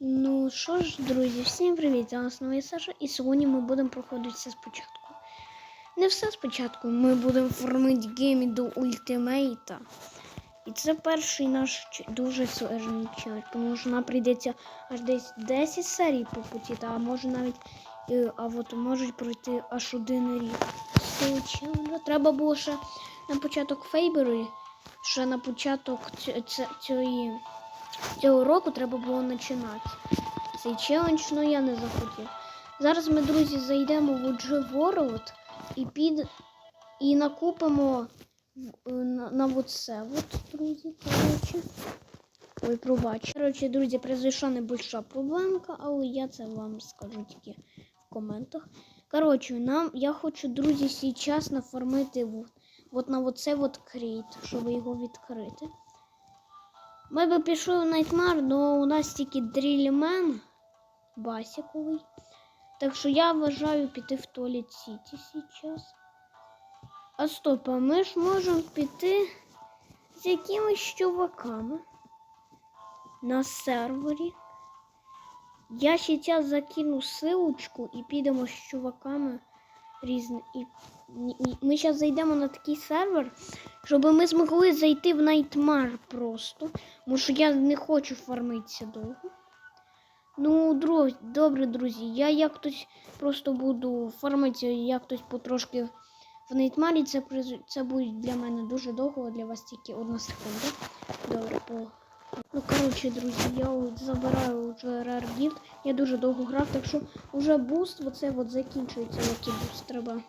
Ну що ж, друзі, всім привіт! З вами знову я Саша, і сьогодні ми будемо проходити все спочатку. Не все спочатку, ми будемо формити геймі до ультимейта. І це перший наш дуже сложний челендж, тому що нам прийдеться аж десь 10 серій по путі, та може навіть е, а от можуть пройти аж один рік. цього. Треба було ще на початок Фейбери, ще на початок цієї цього року треба було починати. Цей челендж, ну я не захотів. Зараз ми, друзі, зайдемо в OG World і під і накупимо на, на вот це. От, друзі, коротше. Ой, пробач. Коротше, друзі, произошла небольша проблемка, але я це вам скажу тільки в коментах. Коротше, нам я хочу, друзі, зараз нафармити вот, от на оце от крейт, щоб його відкрити. Ми би пішли в Найтмар, але у нас тільки дрільмен басіковий. Так що я вважаю піти в Туалет Сіті зараз. А стоп, а ми ж можемо піти з якимись чуваками на сервері. Я зараз закину силочку і підемо з чуваками різні. І, ми зараз зайдемо на такий сервер, щоб ми змогли зайти в Найтмар просто. Тому що я не хочу фармитися довго. Ну, друг, добре, друзі, я як хтось просто буду фармитися, як хтось потрошки в Найтмарі. Це, це буде для мене дуже довго, для вас тільки одна секунда. Добре, по. Ну, коротше, друзі, я от забираю вже Rare Я дуже довго грав, так що вже буст, оце от закінчується лакі буст. Треба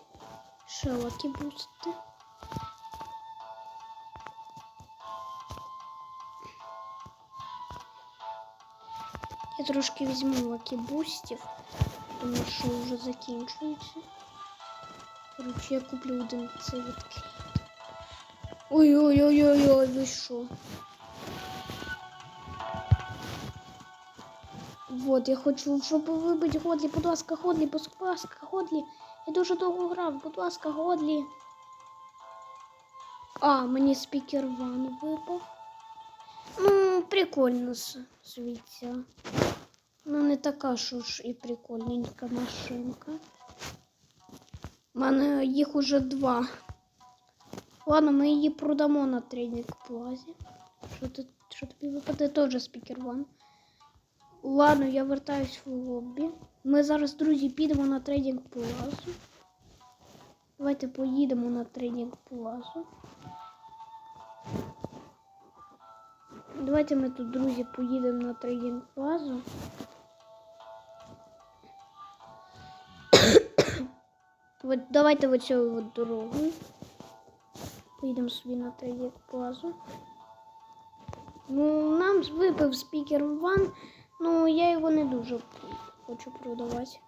ще лакі бусти. Я трошки візьму лакі бустів, тому що вже закінчується. Коротше, я куплю один цей відкрит. Ой-ой-ой-ой-ой, ви що? Вот, я хочу, щоб вибити Годлі, будь ласка, Годлі, будь ласка, Годлі. Я дуже довго грав, будь ласка, Годлі. А, мені спікер ван випав. Ну, прикольно с- звідси. Ну, не така що ж і прикольненька машинка. У мене їх уже два. Ладно, ми її продамо на трейдинг плазі. Що, ти, що тобі випаде теж спікер ван. Ладно, я вертаюсь в лобі. Ми зараз, друзі, підемо на трейдинг плазу. Давайте поїдемо на трейдинг плазу. Давайте ми тут, друзі, поїдемо на трейдинг плазу. Давайте в цю дорогу. Поїдемо собі на трейдинг плазу. Ну, нам випив спікер ван, ну я його не дуже хочу продавати.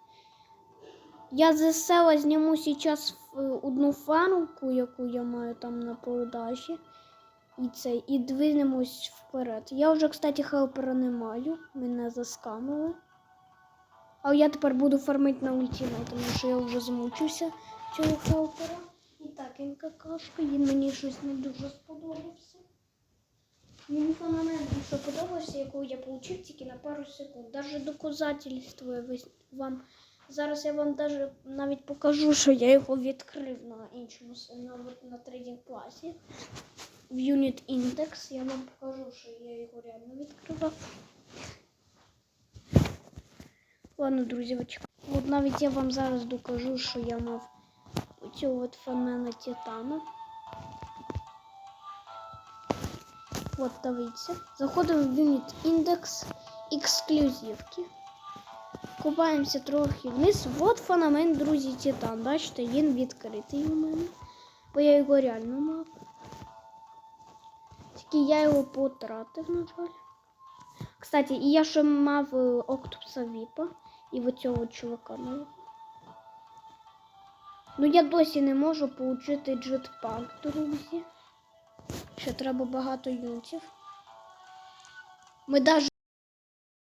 Я з села зніму зараз е, одну фармку, яку я маю там на продажі. І це, і двинемось вперед. Я вже, кстати, хелпера не маю. Мене заскамили. А я тепер буду фармити на ультимейт, тому що я вже змучився цього хелпера. І так, він какашка, він мені щось не дуже сподобався. Мені феномен більше подобався, яку я отримав тільки на пару секунд. Даже доказательство я вам. Зараз я вам даже навіть покажу, що я його відкрив на іншому на, на трейдинг класі. В Unit Index я вам покажу, що я його реально відкривав. Ладно, друзі, чекайте. От навіть я вам зараз докажу, що я мав цього от феномена Титана. От дивіться. Заходимо в Unit Index ексклюзивки. Купаємося трохи вниз. От феномен, друзі, Титан. Бачите, він відкритий у мене. Бо я його реально мав. Тільки я його потратив, на жаль. Кстати, і я ще мав е, Октопса Віпа і в цього чувака нового. Ну я досі не можу отримати джетпак, друзі. Треба багато юнтів. Ми навіть